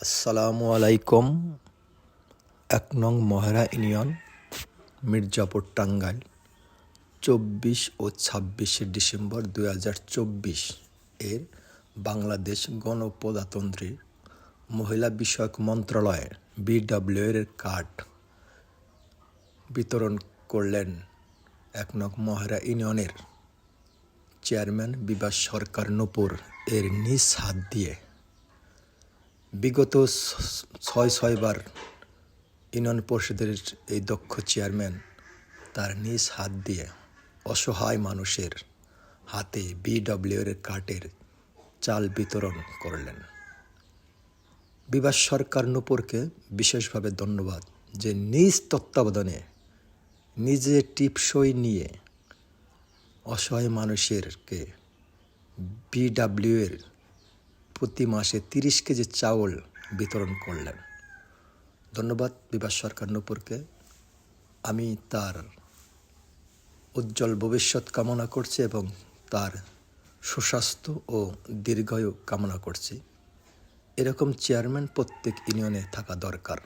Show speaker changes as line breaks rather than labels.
আসসালামু আলাইকুম। এক নং মহেরা ইউনিয়ন, মির্জাপুর টাঙ্গাইল, চব্বিশ ও ছাব্বিশে ডিসেম্বর দু হাজার চব্বিশ এর বাংলাদেশ গণপ্রজাতন্ত্রী মহিলা বিষয়ক মন্ত্রণালয়ের বিডব্লিউ এর কার্ড বিতরণ করলেন এক নং মহেরা ইউনিয়নের চেয়ারম্যান বিবাস সরকার নূপুর। এর নিজ হাত দিয়ে বিগত ছয়, ছয়বার ইউনিয়ন পরিষদের এই দক্ষ চেয়ারম্যান তার নিজ হাত দিয়ে অসহায় মানুষের হাতে বিডব্লিউ এর কার্ডের চাল বিতরণ করলেন। বিবাস সরকার নূপুরকে বিশেষভাবে ধন্যবাদ যে নিজ তত্ত্বাবধানে নিজে টিপসই নিয়ে অসহায় মানুষেরকে বিডব্লিউ এর প্রতি মাসে তিরিশ কেজি চাউল বিতরণ করলেন। ধন্যবাদ বিভাস সরকার নূপুরকে। আমি তার উজ্জ্বল ভবিষ্যৎ কামনা করছি এবং তার সুস্বাস্থ্য ও দীর্ঘায়ু কামনা করছি। এরকম চেয়ারম্যান প্রত্যেক ইউনিয়নে থাকা দরকার।